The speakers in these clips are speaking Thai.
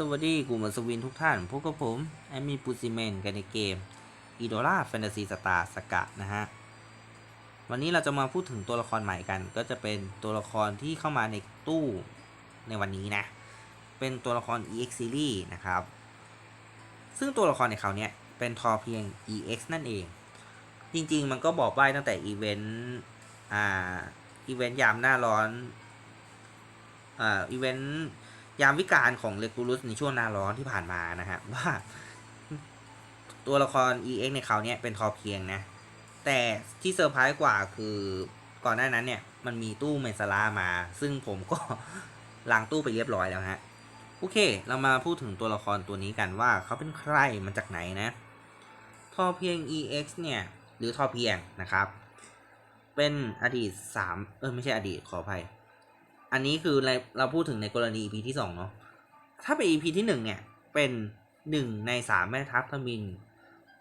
สวัสดีกลุ่มอัศวินทุกท่าน พบกับผมแอมมี่ปูซิเมนกันในเกมอีโดล่าแฟนตาซีสตาร์สกะนะฮะ วันนี้เราจะมาพูดถึงตัวละครใหม่กัน ก็จะเป็นตัวละครที่เข้ามาในตู้ในวันนี้นะ เป็นตัวละคร EX Series นะครับ ซึ่งตัวละครในคราวเนี้ยเป็นทอเพียง EX นั่นเอง จริงๆ มันก็บอกใบ้ตั้งแต่อีเวนต์ อ่า อีเวนต์ยามหน้าร้อน อ่า อีเวนต์ ยามวิกาลของเลกูลุสในช่วงหน้าร้อนที่ผ่านมานะฮะว่า ตัวละคร EX ในคราวเนี้ยเป็นทอเพียงนะ แต่ที่เซอร์ไพรส์กว่าคือก่อนหน้านั้นเนี่ย มันมีตู้เมซาร่ามา ซึ่งผมก็ล้างตู้ไปเรียบร้อยแล้วฮะ โอเค เรามาพูดถึงตัวละครตัวนี้กันว่าเขาเป็นใครมาจากไหนนะ ทอเพียง EX เนี่ย หรือทอเพียงนะครับ เป็นอดีตสามเออไม่ใช่อดีตขออภัย อันนี้คือในเราพูดถึงในกรณี EP ที่สองเนาะ ถ้าเป็น EP ที่หนึ่งเนี่ย เป็นหนึ่งในสามแม่ทัพทมิน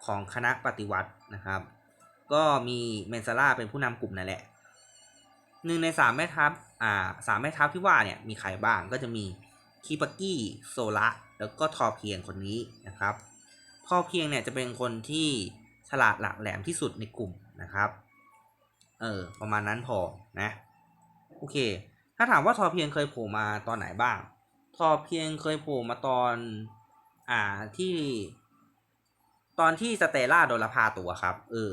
ของคณะปฏิวัตินะครับ ก็มีเมนซาร่าเป็นผู้นำกลุ่มนั่นแหละหนึ่งในสามแม่ทัพ อ่าสามแม่ทัพที่ว่าเนี่ยมีใครบ้างก็จะมีคิปากิโซละแล้วก็ทอเพียงคนนี้นะครับ ทอเพียงเนี่ยจะเป็นคนที่ฉลาดหลักแหลมที่สุดในกลุ่มนะครับ เออประมาณนั้นพอนะ โอเค ถ้าถามว่าทอเพียงเคยโผล่มาตอนไหนบ้าง ทอเพียงเคยโผล่มาตอน อ่าที่ ตอนที่สเตล่าโดนลพาตัวครับ เออ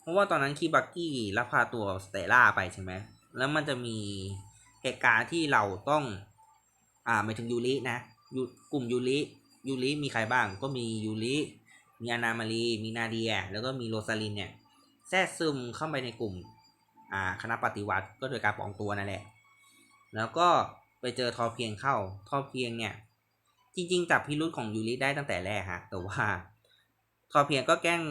เพราะว่าตอนนั้นคีบักกี้ลพาตัวสเตล่าไปใช่ไหม แล้วมันจะมีเหตุการณ์ที่เราต้อง อ่าหมายถึงยูรินะยูกลุ่มยูริยูริมีใครบ้าง ก็มียูริ มีอนามารี มีนาเดีย แล้วก็มีโรซาลินเนี่ย แทรกซึมเข้าไปในกลุ่ม อ่า คณะปฏิวัติ ก็โดยการปลอมตัวนั่นแหละ แล้วก็ไปเจอทอเพียงเข้า ทอเพียงเนี่ย จริง ๆ จับพิรุษของยูริได้ตั้งแต่แรกฮะ แต่ว่า ทอเพียงก็แกล้ง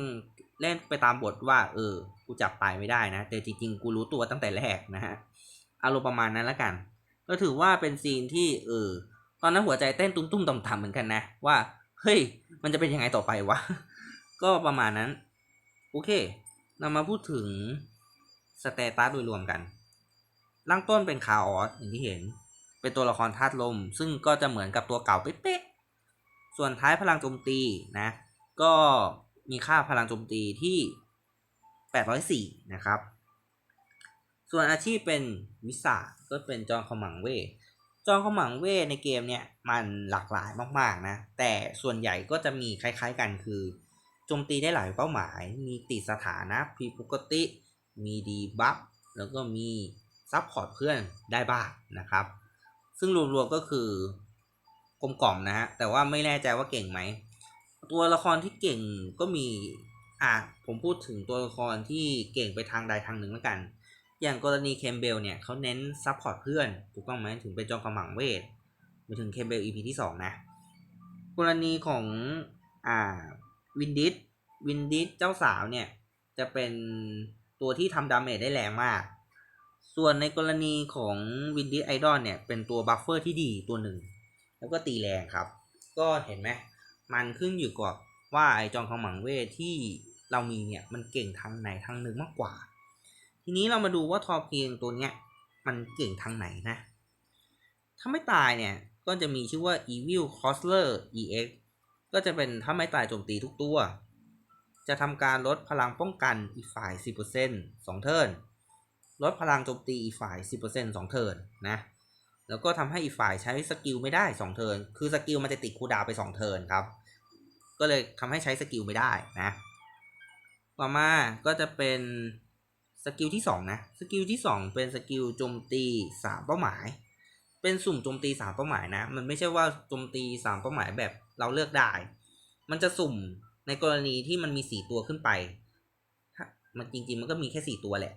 เล่นไปตามบทว่า เออ กูจับตายไม่ได้นะ แต่จริง ๆ กูรู้ตัวตั้งแต่แรกนะฮะ อารมณ์ประมาณนั้นล้วกัน ก็ถือว่าเป็นซีนที่ เออ ตอนนั้นหัวใจเต้นตุ้มๆต่ำๆเหมือนกันนะ ว่า เฮ้ย มันจะเป็นยังไงต่อไปวะ ก็ประมาณนั้น โอเค เรามาพูดถึงสเตตัสโดยรวมกัน ร่างต้นเป็นคาออสอย่างที่เห็น เป็นตัวละครธาตุลม ซึ่งก็จะเหมือนกับตัวเก่าเป๊ะๆส่วนท้ายพลังโจมตีนะ ก็มีค่าพลังโจมตีที่ 804 นะครับ ส่วนอาชีพเป็นวิสาก็เป็นจอมขมังเวจอมขมังเวในเกมเนี่ยมันหลากหลายมากๆนะ แต่ส่วนใหญ่ก็จะมีคล้ายๆกันคือโจมตีได้หลายเป้าหมาย มีติดสถานะผิดปกติ มีดีบัฟแล้วก็มี ซับพอร์ตเพื่อนได้บ้างนะครับ ซึ่งรวมๆก็คือกลมกล่อมนะฮะแต่ว่าไม่แน่ใจว่าเก่งไหม ตัวละครที่เก่งก็มีอะผมพูดถึงตัวละครที่เก่งไปทางใดทางหนึ่งแล้วกัน อย่างกรณีเคมเบลเนี่ยเขาเน้นซับพอร์ตเพื่อนถูกต้องไหมถึงเป็นจอมขมังเวทไปถึงเคมเบล EP ที่สองนะกรณีของอ่าวินดิสวินดิสเจ้าสาวเนี่ยจะเป็นตัวที่ทำดาเมจได้แรงมาก ส่วนในกรณีของวินดิสไอดอลเนี่ยเป็นตัวบัฟเฟอร์ที่ดีตัวหนึ่ง แล้วก็ตีแรงครับ ก็เห็นไหมมันขึ้นอยู่กับว่าไอจองขมังเวทที่เรามีเนี่ยมันเก่งทางไหนทางหนึ่งมากกว่า ทีนี้เรามาดูว่าทอเพียงตัวเนี้ยมันเก่งทางไหนนะ ถ้าไม่ตายเนี่ยก็จะมีชื่อว่า Evil Costler EX ก็จะเป็นถ้าไม่ตายโจมตีทุกตัว จะทำการลดพลังป้องกันอีกฝ่าย 10% 2 เทิร์น ลดพลังโจมตีอีกฝ่าย 10% 2 เทิร์นนะ แล้วก็ทำให้อีกฝ่ายใช้สกิลไม่ได้ 2 เทิร์น คือสกิลมันจะติดคูดาวไป 2 เทิร์นครับ ก็เลยทำให้ใช้สกิลไม่ได้นะ ต่อมาก็จะเป็นสกิลที่ 2 นะ สกิลที่ 2 เป็นสกิลโจมตี 3 เป้าหมาย เป็นสุ่มโจมตี 3 เป้าหมายนะ มันไม่ใช่ว่าโจมตี 3 เป้าหมายแบบเราเลือกได้ มันจะสุ่มในกรณีที่มันมี 4 ตัวขึ้นไปถ้ามันจริงๆ มันก็มีแค่ 4 ตัวแหละ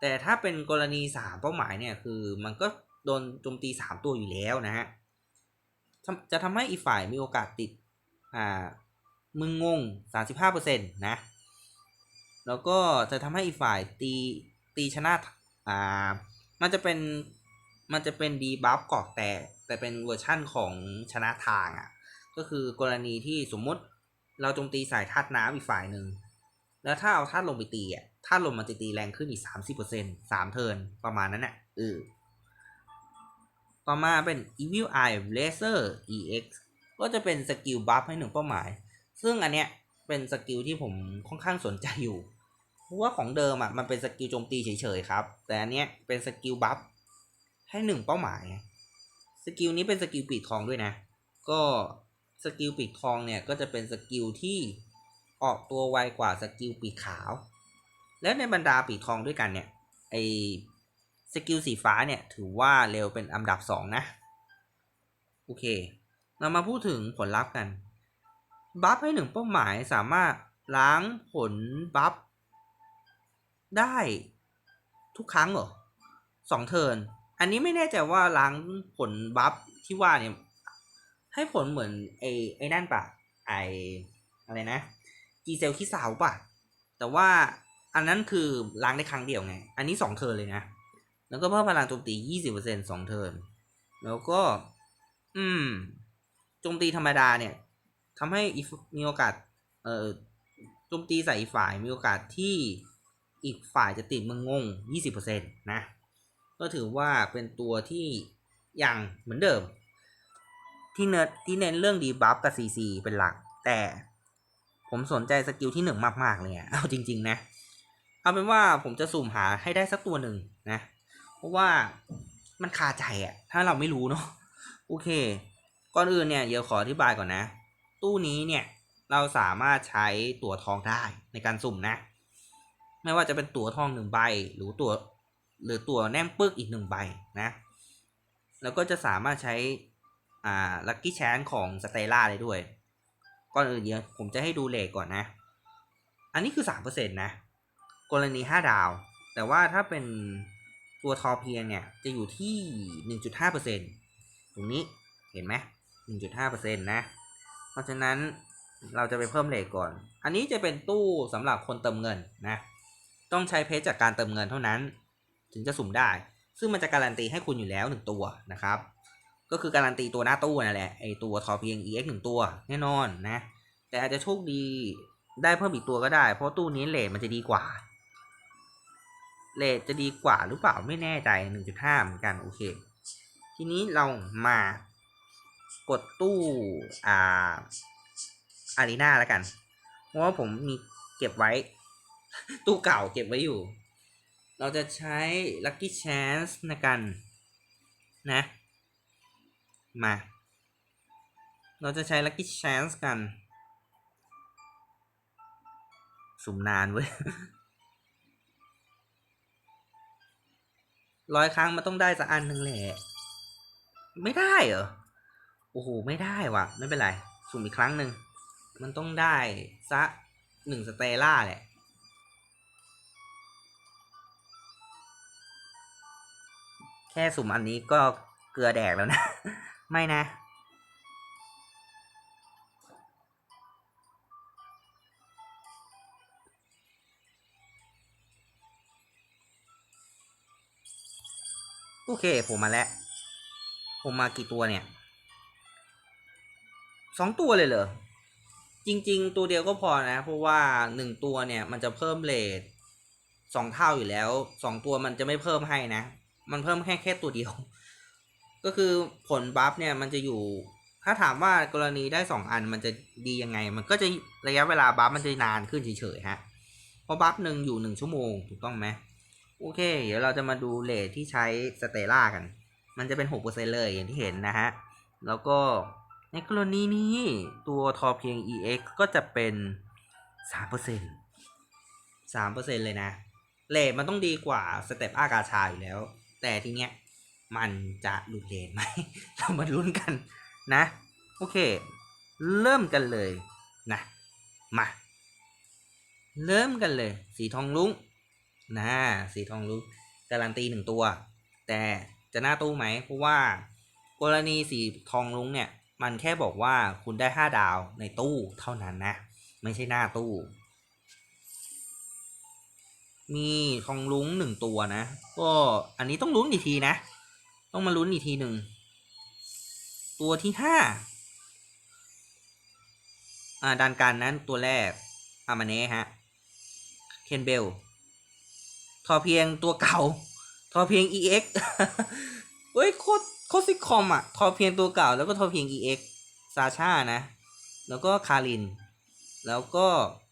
แต่ถ้าเป็นกรณี 3 เป้าหมายเนี่ยคือมันก็โดนโจมตี 3 ตัวอยู่แล้วนะฮะจะทำให้อีกฝ่ายมีโอกาสติดอ่ามึงงง 35%นะ แล้วก็จะทำให้อีกฝ่ายตีตีชนะอ่ามันจะเป็นมันจะเป็นดีบัฟกอกแต่แต่เป็นเวอร์ชั่นของชนะทางอะ่ะก็คือกรณีที่สมมติเราโจมตีสายธาตุน้ำอีกฝ่ายหนึ่ง แล้วถ้าเอาธาตุลมไปตีอะ ธาลมมันจะตีแรงขึ้นอีกสามสิบเปอร์เซ็นสามเทินประมาณนั้นน่ะเออต่อมาเป็น Evil Eye Laser EX ก็จะเป็นสกิลบัฟให้หนึ่งเป้าหมาย ซึ่งอันเนี้ยเป็นสกิลที่ผมค่อนข้างสนใจอยู่เพราะว่าของเดิมอะมันเป็นสกิลโจมตีเฉยๆครับ แต่อันเนี้ยเป็นสกิลบัฟให้หนึ่งเป้าหมาย สกิลนี้เป็นสกิลปีกทองด้วยนะ ก็สกิลปีกทองเนี่ยก็จะเป็นสกิลที่ออกตัวไวกว่าสกิลปีกขาว แล้วในบรรดาปีทองด้วยกันเนี่ยไอสกิลสีฟ้าเนี่ยถือว่าเร็วเป็นอันดับสองนะ โอเค เรามาพูดถึงผลลัพธ์กัน บัฟให้หนึ่งเป้าหมายสามารถล้างผลบัฟได้ทุกครั้งเหรอสองเทิร์นอันนี้ไม่แน่ใจว่าล้างผลบัฟที่ว่าเนี่ย ให้ผลเหมือนไอ้ไอ้นั่นปะไออะไรนะจีเซลคิสาวปะแต่ว่า อันนั้นคือล้างได้ครั้งเดียวไง อันนี้สองเทิร์นเลยนะ แล้วก็เพิ่มพลังโจมตียี่สิบเปอร์เซ็นสองเทิร์น แล้วก็ อืม โจมตีธรรมดาเนี่ยทำให้มีโอกาส เอ่อ โจมตีใส่อีกฝ่าย มีโอกาสที่อีกฝ่ายจะติดมึงงงยี่สิบเปอร์เซ็นตนะ ก็ถือว่าเป็นตัวที่อยังเหมือนเดิม ที่เน้นที่เน้นเรื่องดีบัฟกับซีซีเป็นหลัก แต่ผมสนใจสกิลที่หนึ่งมาก ๆ เลยอะเอาจริง ๆ นะ เอาเป็นว่าผมจะสุ่มหาให้ได้สักตัวหนึ่งนะ เพราะว่ามันคาใจอะถ้าเราไม่รู้เนาะโอเค ก่อนอื่นเนี่ยเดี๋ยวขออธิบายก่อนนะ ตู้นี้เนี่ยเราสามารถใช้ตั๋วทองได้ในการสุ่มนะ ไม่ว่าจะเป็นตั๋วทองหนึ่งใบ หรือตั๋วหรือตั๋วแนมปึกอีกหนึ่งใบนะ แล้วก็จะสามารถใช้อ่าลัคกี้แชนของสเตล่าได้ด้วย ก่อนอื่นเดี๋ยวผมจะให้ดูเลทก่อนนะ อันนี้คือสามเปอร์เซ็นต์นะ กรณีห้าดาว แต่ว่าถ้าเป็นตัวทอเพียงเนี่ย จะอยู่ที่หนึ่งจุดห้าเปอร์เซ็นต์ตรงนี้เห็นไหมหนึ่งจุดห้าเปอร์เซ็นต์นะ เพราะฉะนั้นเราจะไปเพิ่มเลทก่อน อันนี้จะเป็นตู้สำหรับคนเติมเงินนะ ต้องใช้เพชรจากการเติมเงินเท่านั้น ถึงจะสุ่มได้ ซึ่งมันจะการันตีให้คุณอยู่แล้วหนึ่งตัวนะครับ ก็คือการันตีตัวหน้าตู้นั่นแหละ ไอตัวทอเพียง EX หนึ่งตัวแน่นอนนะ แต่อาจจะโชคดีได้เพิ่มอีกตัวก็ได้ เพราะตู้นี้เลทมันจะดีกว่า เลทจะดีกว่าหรือเปล่าไม่แน่ใจ 1.5 เหมือนกัน โอเค ทีนี้เรามากดตู้อ่าอารีนาแล้วกัน เพราะว่าผมมีเก็บไว้ ตู้เก่าเก็บไว้อยู่ เราจะใช้ Lucky Chance ในการนะ มา เราจะใช้ Lucky Chance กัน สุ่มนานเว้ย ร้อยครั้งมันต้องได้สักอันหนึ่งแหละ ไม่ได้เหรอ โอ้โห ไม่ได้ว่ะ ไม่เป็นไร สุ่มอีกครั้งหนึ่ง มันต้องได้สักหนึ่งสเตล่าแหละ แค่สุ่มอันนี้ก็เกลือแดกแล้วนะ ไม่นะ โอเคผมมาแล้ว ผมมากี่ตัวเนี่ยสองตัวเลยเหรอ จริง ๆ ตัวเดียวก็พอนะ เพราะว่าหนึ่งตัวเนี่ยมันจะเพิ่มเลทสองเท่าอยู่แล้วสองตัวมันจะไม่เพิ่มให้นะ มันเพิ่มแค่แค่ตัวเดียว ก็คือผลบัฟเนี่ยมันจะอยู่ ถ้าถามว่ากรณีได้สองอันมันจะดียังไง มันก็จะระยะเวลาบัฟมันจะนานขึ้นเฉยๆฮะ เพราะบัฟหนึ่งอยู่หนึ่งชั่วโมงถูกต้องไหม โอเค เดี๋ยวเราจะมาดูเลทที่ใช้สเตล่ากัน มันจะเป็น 6%เลยอย่างที่เห็นนะฮะ แล้วก็ในกรณีนี้ตัวทอเพียง EX ก็จะเป็น 3% 3%เลยนะ เลทมันต้องดีกว่าสเต็ปอากาชาอยู่แล้ว แต่ทีเนี้ยมันจะหลุดเลทไหม เรามาลุ้นกันนะ โอเค เริ่มกันเลยนะ มา เริ่มกันเลย สีทองลุ้ง นะสีทองลุ้งการันตีหนึ่งตัว แต่จะหน้าตู้ไหมเพราะว่า กรณีสีทองลุ้งเนี่ย มันแค่บอกว่าคุณได้ห้าดาวในตู้เท่านั้นนะ ไม่ใช่หน้าตู้ มีทองลุ้งหนึ่งตัวนะ ก็อันนี้ต้องลุ้นอีกทีนะ ต้องมาลุ้นอีกทีหนึ่ง ตัวที่ห้าอ่าดันการนั้นตัวแรกอามาเน่ฮะ เคนเบล ทอเพียงตัวเก่า ทอเพียง EX เฮ้ยโคตรโคซิคอมอะทอเพียงตัวเก่าแล้วก็ทอเพียง EX ซาชานะ แล้วก็คาริน แล้วก็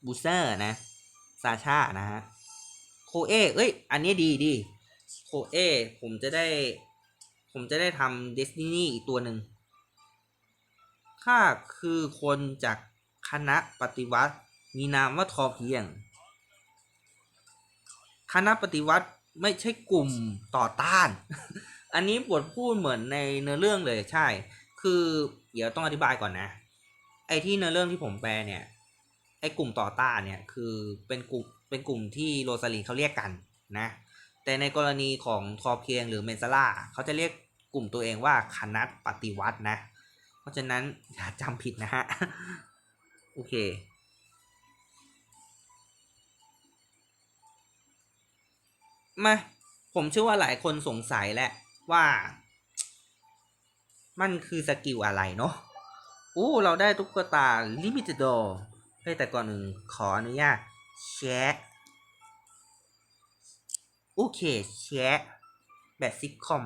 บูเซอร์นะ ซาชานะฮะ โคเอเอ้ย อันนี้ดีดี โคเอ ผมจะได้ ผมจะได้ทำเดสตินีอีกตัวหนึ่งข้าคือคนจากคณะปฏิวัติ มีนามว่าทอเพียง คณะปฏิวัติไม่ใช่กลุ่มต่อต้าน อันนี้บทพูดเหมือนในเนื้อเรื่องเลยใช่ คือเดี๋ยวต้องอธิบายก่อนนะ ไอ้ที่เนื้อเรื่องที่ผมแปลเนี่ย ไอ้กลุ่มต่อต้านเนี่ยคือเป็นกลุ่มเป็นกลุ่มที่โรซาลีนเขาเรียกกันนะ แต่ในกรณีของทอเพียงหรือเมนซาร่าเขาจะเรียกกลุ่มตัวเองว่าคณะปฏิวัตินะ เพราะฉะนั้นอย่าจำผิดนะฮะ โอเค มาผมเชื่อว่าหลายคนสงสัยแหละว่า มันคือสกิลอะไรเนาะโอ้เราได้ตุ๊กตา Limited d o เฮ้ยแต่ก่อนหนึ่งขออนุญาตแชะโอเคแชะแบบซิกคอม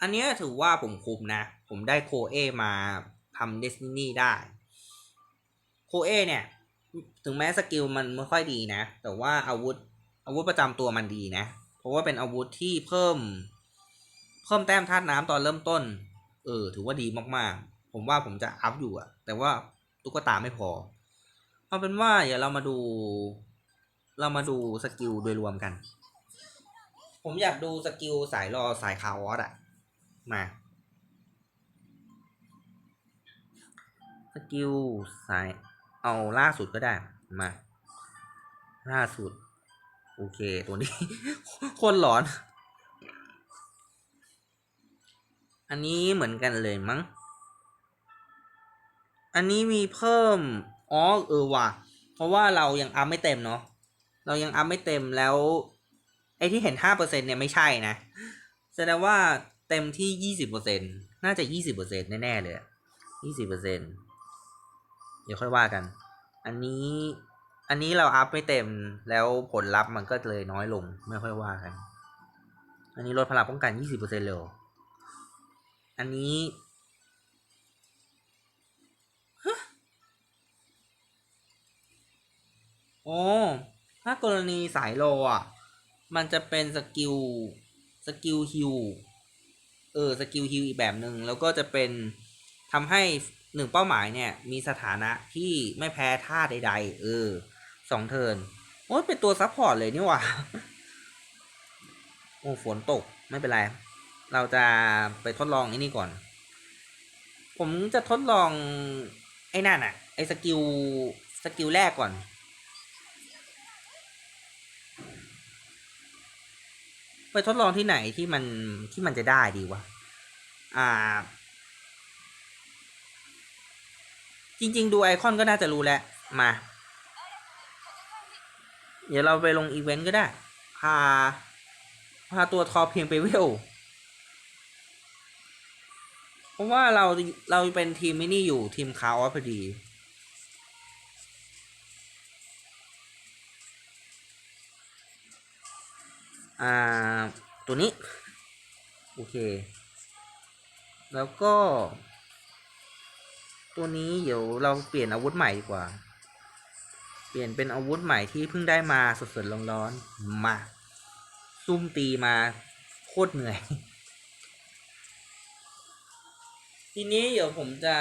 อันนี้ถือว่าผมคุมนะ ผมได้โคเอมาทำเดสตินีได้ โคเอเนี่ย ถึงแม้สกิลมันไม่ค่อยดีนะ แต่ว่าอาวุธ อาวุธประจำตัวมันดีนะ เพราะว่าเป็นอาวุธที่เพิ่ม เพิ่มแต้มธาตุน้ำตอนเริ่มต้น เออ ถือว่าดีมากๆ ผมว่าผมจะอัพอยู่อะแต่ว่าตุ๊กตาไม่พอ เอาเป็นว่าเดี๋ยวเรามาดู เรามาดูสกิลโดยรวมกัน ผมอยากดูสกิลสายรอสายคาวอสอะมาสกิลสายเอาล่าสุดก็ได้มา ล่าสุด โอเค ตัวนี้ คนหลอน อันนี้เหมือนกันเลยมั้ง อันนี้มีเพิ่ม อ๋อเออว่ะ เพราะว่าเรายังอัพไม่เต็มเนาะ เรายังอัพไม่เต็มแล้ว ไอ้ที่เห็นห้าเปอร์เซ็นเนี่ยไม่ใช่นะ แสดงว่าเต็มที่ยี่สิบเปอร์เซ็นน่าจะยี่สิบเปอร์เซ็นแน่ๆเลยยี่สิบเปอร์เซ็นเดี๋ยวค่อยว่ากัน อันนี้ อันนี้เราอัพไม่เต็มแล้วผลลัพธ์มันก็เลยน้อยลงไม่ค่อยว่ากัน อันนี้ลดพลังป้องกันยี่สิบเปอร์เซ็นเลยอันนี้ฮะอ๋อถ้ากรณีสายโลอะ มันจะเป็นสกิล สกิลฮิว เออ สกิลฮิวอีกแบบหนึ่งแล้วก็จะเป็นทำให้หนึ่งเป้าหมายเนี่ย มีสถานะที่ไม่แพ้ท่าใด ๆ เออ สองเทินโอ้ยเป็นตัวซัพพอร์ตเลยนี่หว่า โอ้ฝนตกไม่เป็นไร เราจะไปทดลองไอ้นี่ก่อน ผมจะทดลองไอ้นั่นอะไอ้สกิลสกิลแรกก่อน ไปทดลองที่ไหนที่มันที่มันจะได้ดีวะ อ่า จริง ๆ ดูไอคอนก็น่าจะรู้แล้วมา เดี๋ยวเราไปลงอีเวนต์ก็ได้ พา พาตัวทอเพียงไปเวล เพราะว่าเราเราเป็นทีมมินี่อยู่ทีมคาออพอดีอ่า ตัวนี้ โอเค แล้วก็ ตัวนี้เดี๋ยวเราเปลี่ยนอาวุธใหม่ดีกว่า เปลี่ยนเป็นอาวุธใหม่ที่เพิ่งได้มาสดๆร้อนๆมา ซุ่มตีมาโคตรเหนื่อย ทีนี้เดี๋ยวผมจะ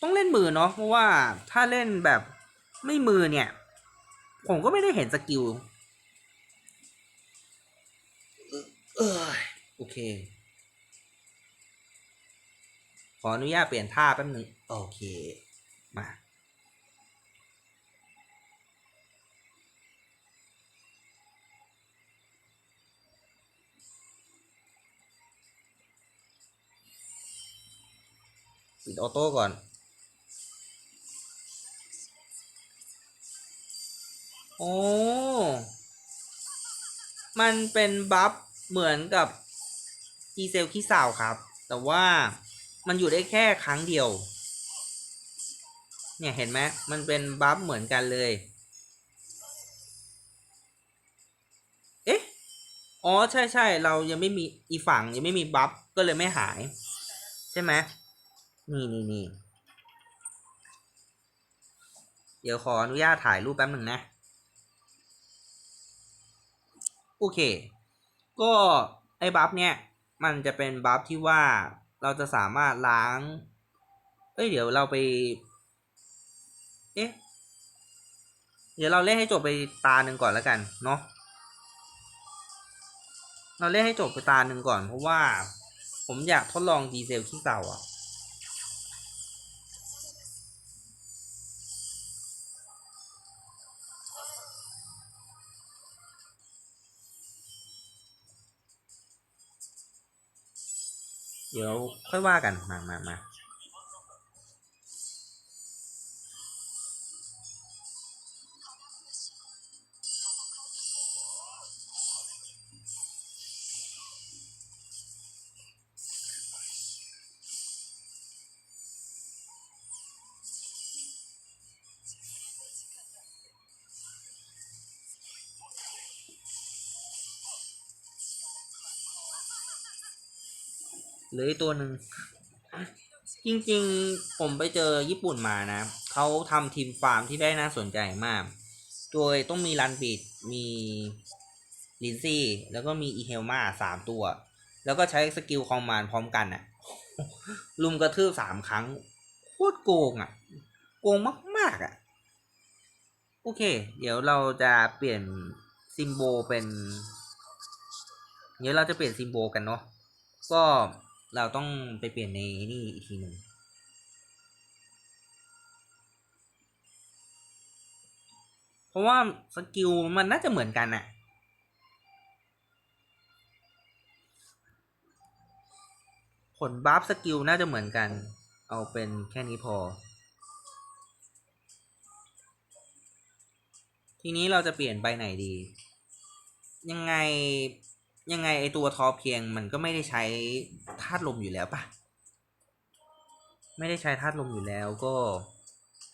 ต้องเล่นมือเนาะเพราะว่าถ้าเล่นแบบไม่มือเนี่ย ผมก็ไม่ได้เห็นสกิลโอเค ขออนุญาตเปลี่ยนท่าแป๊บนึง โอเค มา ปิดออโต้ก่อน โอ้ มันเป็นบัฟเหมือนกับกีเซลขี้สาวครับ แต่ว่ามันอยู่ได้แค่ครั้งเดียว เนี่ยเห็นไหมมันเป็นบัฟเหมือนกันเลย เอ๊ะ อ๋อ ใช่ใช่เรายังไม่มีอีฝั่งยังไม่มีบัฟก็เลยไม่หาย ใช่ไหม นี่นี่นี่เดี๋ยวขออนุญาตถ่ายรูปแป๊บหนึ่งนะ โอเค ก็ไอ้บัฟเนี่ย มันจะเป็นบัฟที่ว่าเราจะสามารถล้าง เอ้ย เดี๋ยวเราไป เอ๊ะ เดี๋ยวเราเล่นให้จบไปตาหนึ่งก่อนแล้วกัน เนาะ เราเล่นให้จบไปตาหนึ่งก่อนเพราะว่าผมอยากทดลองดีเซลขี้เต่าอะ เดี๋ยวค่อยว่ากันมามามา หลืออีกตัวหนึ่งจริงๆ ผมไปเจอญี่ปุ่นมานะ เขาทำทีมฟาร์มที่ได้น่าสนใจมาก โดยต้องมีรันบิดมีลินซี่ แล้วก็มีอีเฮลมาสามตัว แล้วก็ใช้สกิลคอมมานด์พร้อมกันอะลุมกระทืบสามครั้ง โคตรโกงอะโกงมาก ๆอะโอเค เดี๋ยวเราจะเปลี่ยนซิมโบเป็น เดี๋ยวเราจะเปลี่ยนซิมโบกันเนาะ ก็ เราต้องไปเปลี่ยนในนี่อีกทีหนึ่งเพราะว่าสกิลมันน่าจะเหมือนกันอะผลบัฟสกิลน่าจะเหมือนกัน เอาเป็นแค่นี้พอ ทีนี้เราจะเปลี่ยนไปไหนดี ยังไง ยังไงไอตัวทอเพียงมันก็ไม่ได้ใช้ธาตุลมอยู่แล้วปะไม่ได้ใช้ธาตุลมอยู่แล้วก็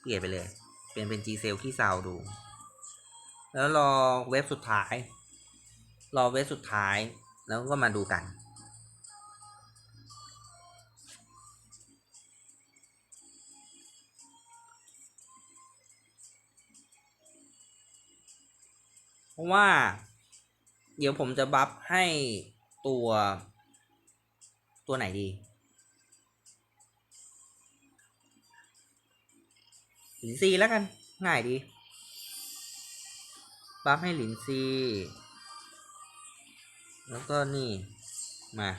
เปลี่ยนไปเลย เปลี่ยนเป็นจีเซลขี้ซาวดู แล้วรอเว็บสุดท้าย รอเว็บสุดท้ายแล้วก็มาดูกัน เพราะว่า เดี๋ยวผมจะบัฟให้ตัวตัวไหนดีหลินซีแล้วกัน ง่ายดี บัฟให้หลินซี แล้วก็นี่ มา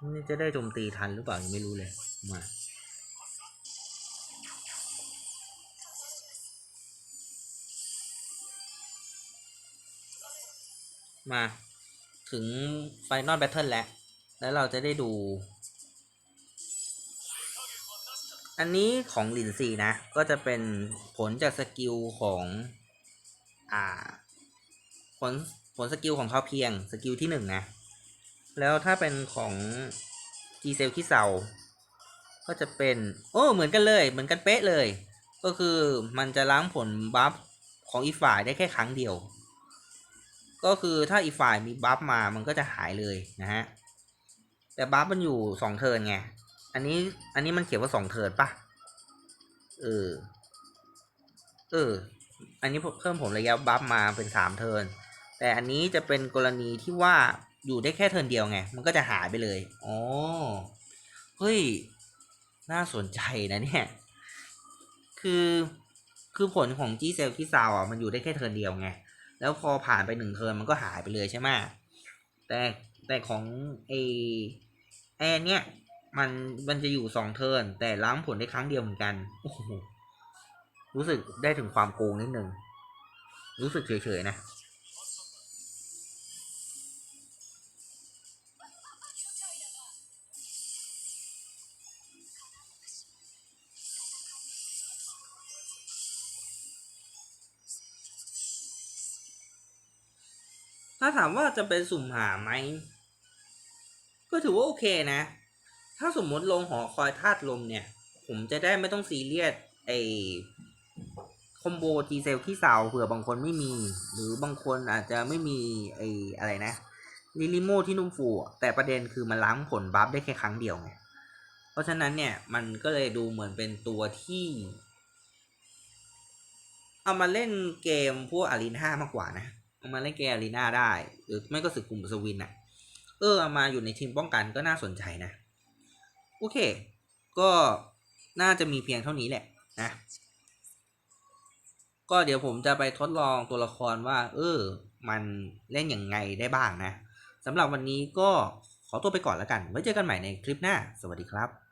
นี่จะได้โจมตีทันหรือเปล่ายังไม่รู้เลย มามาถึงไฟนอลแบทเทิลแล้ว แล้วเราจะได้ดู อันนี้ของหลินซีนะ ก็จะเป็นผลจากสกิลของอ่า ผลผลสกิลของเขาเพียงสกิลที่หนึ่งนะ แล้วถ้าเป็นของจีเซลคิเซาก็จะเป็น โอ้เหมือนกันเลยเหมือนกันเป๊ะเลย ก็คือมันจะล้างผลบัฟของอีกฝ่ายได้แค่ครั้งเดียว ก็คือถ้าอีกฝ่ายมีบัฟมามันก็จะหายเลยนะฮะแต่บัฟมันอยู่สองเทิร์นไงอันนี้อันนี้มันเขียนว่าสองเทิร์นปะเออเอออันนี้เพิ่มผมระยะบัฟมาเป็นสามเทิร์นแต่อันนี้จะเป็นกรณีที่ว่า อยู่ได้แค่เทินเดียวไง มันก็จะหายไปเลยอ๋อเฮ้ย น่าสนใจนะเนี่ย คือคือผลของจีเซลที่ซาวอะมันอยู่ได้แค่เทินเดียวไง แล้วพอผ่านไปหนึ่งเทินมันก็หายไปเลยใช่ไหมแต่แต่ของไอไอนเนี้ยมันมันจะอยู่สองเทินแต่ล้างผลได้ครั้งเดียวเหมือนกันโอ้โหรู้สึกได้ถึงความโกงนิดนึง รู้สึกเฉยๆนะ ถามว่าจะเป็นสุ่มหาไหม ก็ถือว่าโอเคนะ ถ้าสมมติลงหอคอยธาตุลมเนี่ย ผมจะได้ไม่ต้องซีเรียสไอคอมโบจีเซลที่เสาเผื่อบางคนไม่มี หรือบางคนอาจจะไม่มีไออะไรนะลิลิโมที่นุ่มฟูแต่ประเด็นคือมันล้างผลบัฟได้แค่ครั้งเดียวไงเพราะฉะนั้นเนี่ยมันก็เลยดูเหมือนเป็นตัวที่ เอามาเล่นเกมพวกอารีนามากกว่านะ เอามาเล่นเกมอารีนาได้ หรือไม่ก็สึกกลุ่มสวินอะเออเอามาอยู่ในทีมป้องกันก็น่าสนใจนะ โอเค ก็น่าจะมีเพียงเท่านี้แหละนะก็เดี๋ยวผมจะไปทดลองตัวละครว่า เออ มันเล่นอย่างไงได้บ้างนะสำหรับวันนี้ก็ขอตัวไปก่อนแล้วกัน ไว้เจอกันใหม่ในคลิปหน้า สวัสดีครับ